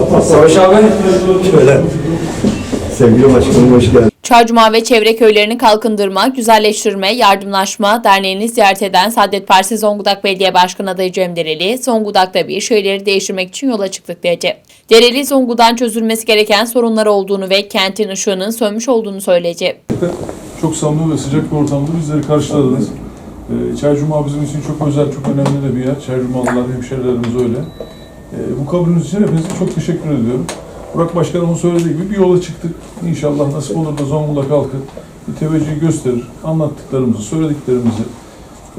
Savaş abi. Şöyle. Sevgili başkanım hoş geldin. Çaycuma ve çevre köylerini kalkındırma, güzelleştirme, yardımlaşma derneğini ziyaret eden Saadet Partisi Zonguldak Belediye Başkanı adayı Cem Dereli, Zonguldak'ta bir şeyleri değiştirmek için yola çıktık dedi. Dereli, Zonguldak'ın çözülmesi gereken sorunlar olduğunu ve kentin ışığının sönmüş olduğunu söyledi. Çok samimi ve sıcak bir ortamda bizleri karşıladınız. Ee, Çaycuma bizim için çok özel, çok önemli de bir yer. Çaycumalılar, hemşerilerimiz öyle. Ee, bu kabulünüz için hepinize çok teşekkür ediyorum. Burak Başkanımın söylediği gibi bir yola çıktık. İnşallah nasip olur da Zonguldak halkı bir teveccüh gösterir. Anlattıklarımızı, söylediklerimizi.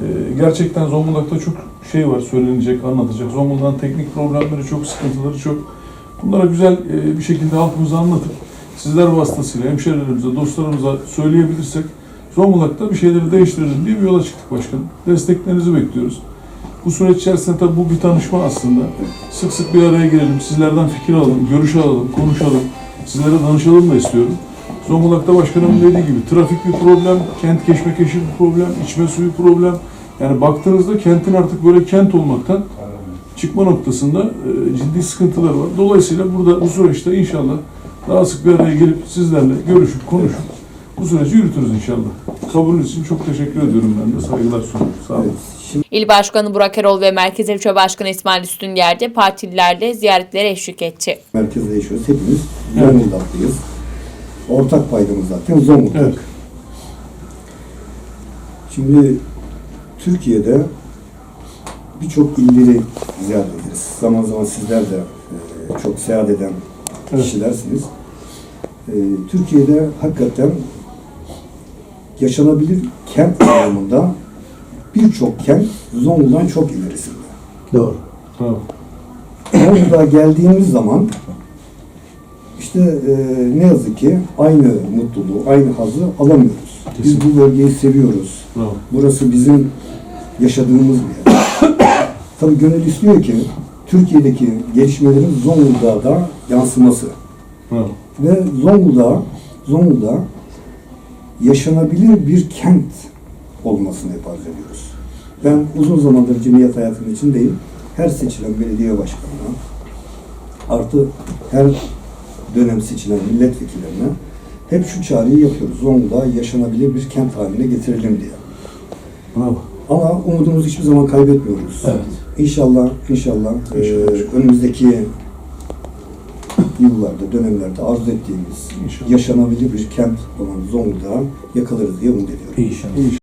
Ee, gerçekten Zonguldak'ta çok şey var söylenecek, anlatacak. Zonguldak'ın teknik problemleri çok, sıkıntıları çok. Bunlara güzel e, bir şekilde halkımıza anlatıp sizler vasıtasıyla hemşerilerimize, dostlarımıza söyleyebilirsek Zonguldak'ta bir şeyleri değiştirelim diye bir yola çıktık başkanım. Desteklerinizi bekliyoruz. Bu süreç içerisinde tabii bu bir tanışma aslında. Sık sık bir araya gelelim, sizlerden fikir alalım, görüş alalım, konuşalım. Sizlere danışalım da istiyorum. Zonguldak'ta başkanımın dediği gibi trafik bir problem, kent keşmekeşi bir problem, içme suyu problem. Yani baktığınızda kentin artık böyle kent olmaktan çıkma noktasında e, ciddi sıkıntılar var. Dolayısıyla burada bu süreçte inşallah daha sık bir araya gelip sizlerle görüşüp konuşup bu süreci yürütürüz inşallah. Kabulünüz için çok teşekkür ediyorum ben de. Saygılar sunuyorum. Sağ olun. Şimdi İl Başkanı Burak Erol ve Merkez İlçe Başkanı İsmail Üstünger de partililerle ziyaretlere eşlik etti. merkezde yaşıyoruz. Hepimiz Zonguldaklıyız. Ortak paydamız zaten Zonguldak. Evet. Şimdi Türkiye'de birçok illeri ziyaret ederiz. Zaman zaman sizler de e, çok seyahat eden Evet. kişilersiniz. E, Türkiye'de hakikaten yaşanabilir kent anlamında birçok kent Zonguldak'ın çok ilerisinde. Doğru. Tamam. Zonguldak'a geldiğimiz zaman işte e, ne yazık ki aynı mutluluğu, aynı hazı alamıyoruz. Biz bu bölgeyi seviyoruz. Bravo. Burası bizim yaşadığımız bir yer. Tabii gönül istiyor ki Türkiye'deki gelişmelerin Zonguldak'a da yansıması. Bravo. Ve Zonguldak, Zonguldak yaşanabilir bir kent olmasını hep arzu ediyoruz. Ben uzun zamandır cemiyet hayatının içindeyim. Her seçilen belediye başkanına artı her dönem seçilen milletvekillerine hep şu çağrıyı yapıyoruz. Zonguldak'ı yaşanabilir bir kent haline getirelim diye. Bravo. Ama umudumuzu hiçbir zaman kaybetmiyoruz. Evet. İnşallah, inşallah, e, İnşallah. önümüzdeki yıllarda, dönemlerde arzu ettiğimiz İnşallah. yaşanabilir bir kent olan Zonguldak'ı yakalarız diye umut ediyorum. İnşallah.